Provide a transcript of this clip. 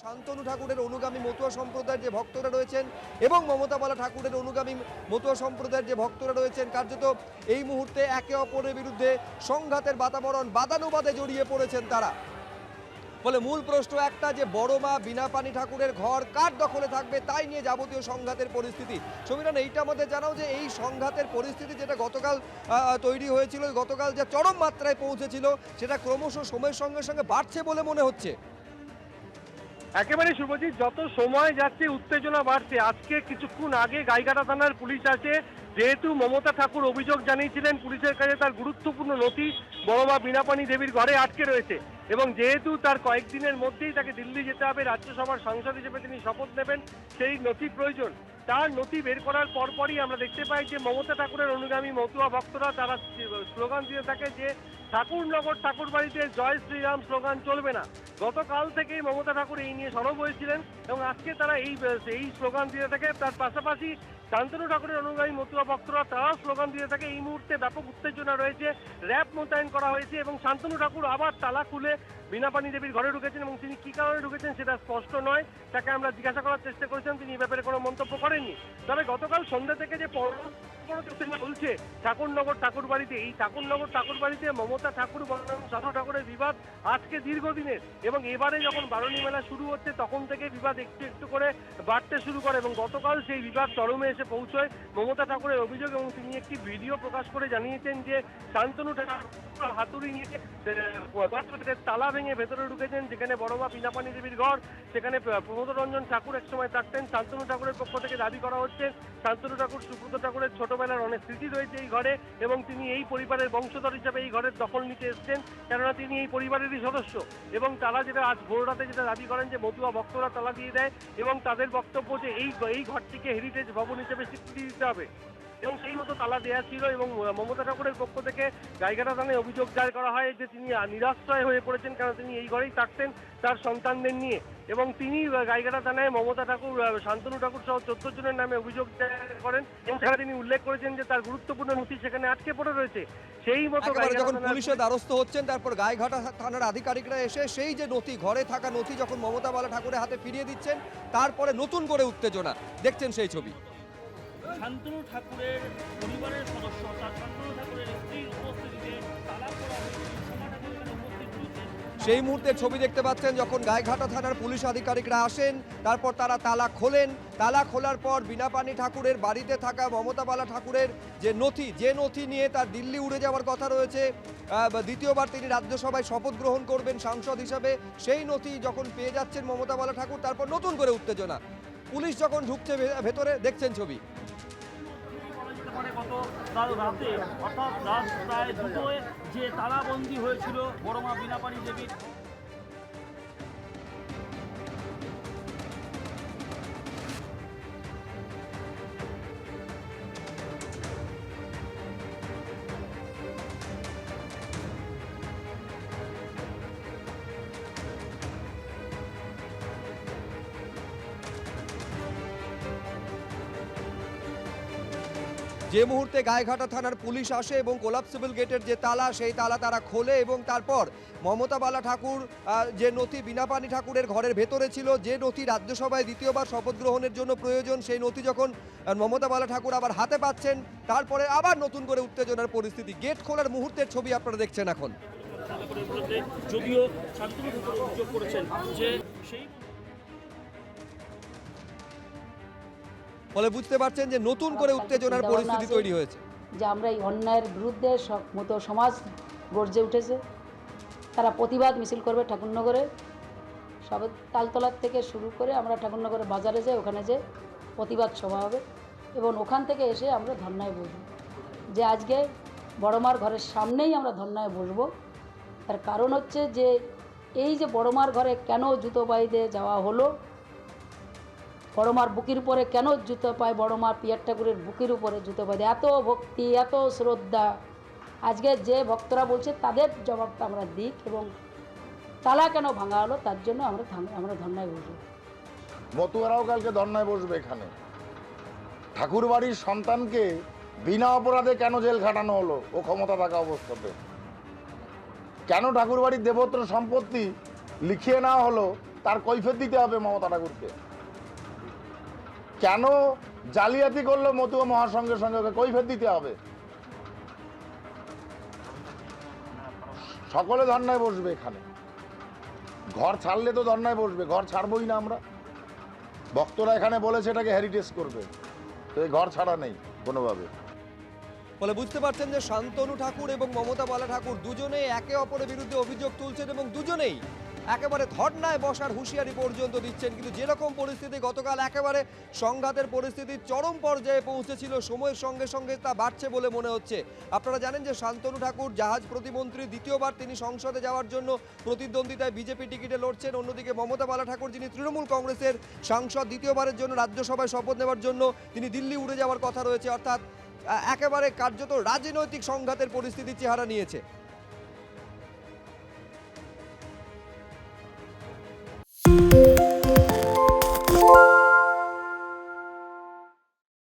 শান্তনু ঠাকুরের অনুগামী মতুয়া সম্প্রদায়ের যে ভক্তরা রয়েছেন এবং মমতা বালা ঠাকুরের অনুগামী মতুয়া সম্প্রদায়ের যে ভক্তরা রয়েছেন, কার্যত এই মুহূর্তে একে অপরের বিরুদ্ধে সংঘাতের বাতাবরণ, বাদানুবাদে জড়িয়ে পড়েছেন তারা। ফলে মূল প্রশ্ন একটা যে, বড় মা বিনাপানি ঠাকুরের ঘর কার দখলে থাকবে তাই নিয়ে যাবতীয় সংঘাতের পরিস্থিতি। সমীরণ, এইটা আমাদের জানাও যে, এই সংঘাতের পরিস্থিতি যেটা গতকাল তৈরি হয়েছিল, গতকাল যে চরম মাত্রায় পৌঁছেছিল, সেটা ক্রমশ সময়ের সঙ্গে সঙ্গে বাড়ছে বলে মনে হচ্ছে। একেবারে শুভজিৎ, যত সময় যাচ্ছে উত্তেজনা বাড়ছে। আজকে কিছুক্ষণ আগে গাইঘাটা থানার পুলিশ আছে যেহেতু মমতা ঠাকুর অভিযোগ জানিয়েছিলেন, পুলিশের কাছে তার গুরুত্বপূর্ণ নথি বড়মা বিনাপানি দেবীর ঘরে আটকে রয়েছে। এবং যেহেতু তার কয়েকদিনের মধ্যেই তাকে দিল্লি যেতে হবে, রাজ্যসভার সাংসদ হিসেবে তিনি শপথ নেবেন সেই নথি প্রয়োজন। তার নথি বের করার পরপরই আমরা দেখতে পাই যে, মমতা ঠাকুরের অনুগামী মতুয়া ভক্তরা তারা স্লোগান দিয়ে থাকে যে ঠাকুরনগর ঠাকুর বাড়িতে জয় শ্রীরাম স্লোগান চলবে না। গতকাল থেকেই মমতা ঠাকুর এই নিয়ে সরব হয়েছিলেন এবং আজকে তারা এই এই স্লোগান দিয়ে থাকে। তার পাশাপাশি শান্তনু ঠাকুরের অনুগামী মতুয়া ভক্তরা তারাও স্লোগান দিয়ে থাকে। এই মুহূর্তে ব্যাপক উত্তেজনা রয়েছে। র্যাব মোতায়েন করা হয়েছে এবং শান্তনু ঠাকুর আবার তালা খুলে বিনাপানি দেবীর ঘরে ঢুকেছেন এবং তিনি কি কারণে ঢুকেছেন সেটা স্পষ্ট নয়। তাকে আমরা জিজ্ঞাসা করার চেষ্টা করেছিলাম, তিনি এ ব্যাপারে কোনো মন্তব্য করেননি। তবে গতকাল সন্ধ্যা থেকে যে চলছে ঠাকুরনগর ঠাকুর বাড়িতে এই ঠাকুরনগর ঠাকুর বাড়িতে মমতা ঠাকুর বনাম সাধু ঠাকুরের বিবাদ আজকে দীর্ঘদিনের। এবং এবারে যখন বারণী মেলা শুরু হচ্ছে, তখন থেকে বিবাদ একটু একটু করে বাড়তে শুরু করে এবং গতকাল সেই বিবাদ চরমে এসে পৌঁছয় মমতা ঠাকুরের অভিযোগ এবং তিনি একটি ভিডিও প্রকাশ করে জানিয়েছেন যে শান্তনু ঠাকুর হাতুড়ি নিয়ে তালা ভেতরে ঢুকেছেন, যেখানে বড়মা পিনাপানি দেবীর ঘর, সেখানে প্রমোদ রঞ্জন ঠাকুর একসময় থাকতেন। শান্তনু ঠাকুরের পক্ষ থেকে দাবি করা হচ্ছে, শান্তনু ঠাকুর সুব্রত ঠাকুরের ছোটবেলার অনেক স্মৃতি রয়েছে এই ঘরে এবং তিনি এই পরিবারের বংশধর হিসাবে এই ঘরের দখল নিতে এসেছেন, কেননা তিনি এই পরিবারেরই সদস্য এবং তারা যেটা আজ ভোর রাতে যেটা দাবি করেন যে মতুয়া ভক্তরা তালা দিয়ে দেয় এবং তাদের বক্তব্য যে এই এই ঘরটিকে হেরিটেজ ভবন হিসেবে স্বীকৃতি দিতে হবে। এবং সেই মতো তালা দেওয়া ছিল এবং মমতা ঠাকুরের পক্ষ থেকে গাইঘাটা থানায় অভিযোগ দায়ের করা হয় যে তিনি নিরাশ্রয় হয়ে পড়েছেন কারণ তিনি এই ঘরেই থাকতেন তার সন্তানদের নিয়ে। এবং তিনি গাইঘাটা থানায় মমতা ঠাকুর শান্তনু ঠাকুর সহ চোদ্দ জনের নামে অভিযোগ দায়ের করেন এবং সেখানে তিনি উল্লেখ করেছেন যে তার গুরুত্বপূর্ণ নথি সেখানে আটকে পড়ে রয়েছে। সেই মতো গাইঘাটা যখন পুলিশের দ্বারস্থ হচ্ছেন তারপর গায়েঘাটা থানার আধিকারিকরা এসে সেই যে নথি ঘরে থাকা নথি যখন মমতা বালা ঠাকুরের হাতে ফিরিয়ে দিচ্ছেন তারপরে নতুন করে উত্তেজনা। দেখছেন সেই ছবি। শান্তনু ঠাকুরের পরিবারের সদস্য তার শান্তনু ঠাকুরের স্ত্রীর উপস্থিতিতে তালা করা সেই মুহূর্তে ছবি দেখতে পাচ্ছেন যখন গায়েঘাটা থানার পুলিশ আধিকারিকরা আসেন, তারপর তারা তালা খোলেন। তালা খোলার পর বিনাপানি ঠাকুরের বাড়িতে থাকা মমতা বালা ঠাকুরের যে নথি যে নথি নিয়ে তার দিল্লি উড়ে যাওয়ার কথা রয়েছে দ্বিতীয়বার তিনি রাজ্যসভায় শপথ গ্রহণ করবেন সাংসদ হিসাবে। সেই নথি যখন পেয়ে যাচ্ছেন মমতা বালা ঠাকুর, তারপর নতুন করে উত্তেজনা। পুলিশ যখন ঢুকছে ভেতরে, দেখছেন ছবি। যেতে গত কাল রাতে? অর্থাৎ রাত প্রায় দুটোয় যে তালাবন্দি হয়েছিল বড়মা বিনাপানি দেবীর যে মুহূর্তে গায়েঘাটা থানার পুলিশ আসে এবং কোলাপসিবল গেটের যে তালা, সেই তালা তারা খোলে এবং তারপর মমতা বালা ঠাকুর যে নথি বিনাপানি ঠাকুরের ঘরের ভেতরে ছিল, যে নথি রাজ্যসভায় দ্বিতীয়বার শপথ গ্রহণের জন্য প্রয়োজন, সেই নথি যখন মমতা বালা ঠাকুর আবার হাতে পাচ্ছেন, তারপরে আবার নতুন করে উত্তেজনার পরিস্থিতি। গেট খোলার মুহূর্তের ছবি আপনারা দেখছেন এখন। যদিও করেছেন যে সেই ফলে বুঝতে পারছেন যে নতুন করে উত্তেজনার পরিস্থিতি তৈরি হয়েছে। যে আমরা এই অন্যায়ের বিরুদ্ধে সব মতো সমাজ গর্জে উঠেছে। তারা প্রতিবাদ মিছিল করবে ঠাকুরনগরে। সব তালতলার থেকে শুরু করে আমরা ঠাকুরনগরের বাজারে যাই ওখানে যে প্রতিবাদ সভা হবে এবং ওখান থেকে এসে আমরা ধর্নায় বসবো। যে আজকে বড়মার ঘরের সামনেই আমরা ধর্নায় বসবো। তার কারণ হচ্ছে যে এই যে বড়মার ঘরে কেন জুতো বাইদে যাওয়া হলো বড়মার বুকের উপরে কেন জুতো পায়? বড়মার পিয়ার ঠাকুরের বুকের উপরে জুতো পায়। এত ভক্তি, এত শ্রদ্ধা। আজকে যে ভক্তরা বলছে, তাদের জবাবটা আমরা দিক এবং তালা কেন ভাঙা হলো? তার জন্য আমরা আমরা ধর্নায় বসবো। মতুয়ারাও কালকে ধর্নায় বসবে এখানে। ঠাকুর বাড়ির সন্তানকে বিনা অপরাধে কেন জেল খাটানো হলো? ও ক্ষমতা থাকা অবস্থাতে। কেন ঠাকুর বাড়ির দেবত্র সম্পত্তি লিখিয়ে নেওয়া হলো? তার কৈফিয়ত দিতে হবে মমতা ঠাকুরকে। কেন জালিয়াতি করল মতুয়া মহাসংঘের সঙ্গে? ওকে কৈফিয়ত দিতে হবে। সকলে ধর্নায় বসবে এখানে। ঘর ছাড়লে তো ধর্নায় বসবে, ঘর ছাড়বই না আমরা। ভক্তরা এখানে বলেছে এটাকে হেরিটেজ করবে। তো এই ঘর ছাড়া নেই কোনোভাবে। ফলে বুঝতে পারছেন যে শান্তনু ঠাকুর এবং মমতা বালা ঠাকুর দুজনেই একে অপরের বিরুদ্ধে অভিযোগ তুলছেন এবং দুজনেই একেবারে ধর্নায় বসার হুঁশিয়ারি পর্যন্ত দিচ্ছেন। কিন্তু যেরকম পরিস্থিতি, গতকাল একেবারে সংঘাতের পরিস্থিতি চরম পর্যায়ে পৌঁছেছিল। সময়ের সঙ্গে সঙ্গে তা বাড়ছে বলে মনে হচ্ছে। আপনারা জানেন যে শান্তনু ঠাকুর, জাহাজ প্রতিমন্ত্রী, দ্বিতীয়বার তিনি সংসদে যাওয়ার জন্য প্রতিদ্বন্দ্বিতায় বিজেপি টিকিটে লড়ছেন। অন্যদিকে মমতা বালা ঠাকুর যিনি তৃণমূল কংগ্রেসের সাংসদ, দ্বিতীয়বারের জন্য রাজ্যসভায় শপথ নেওয়ার জন্য তিনি দিল্লি উড়ে যাওয়ার কথা রয়েছে। অর্থাৎ, একেবারে কার্যত রাজনৈতিক সংঘাতের পরিস্থিতির চেহারা নিয়েছে।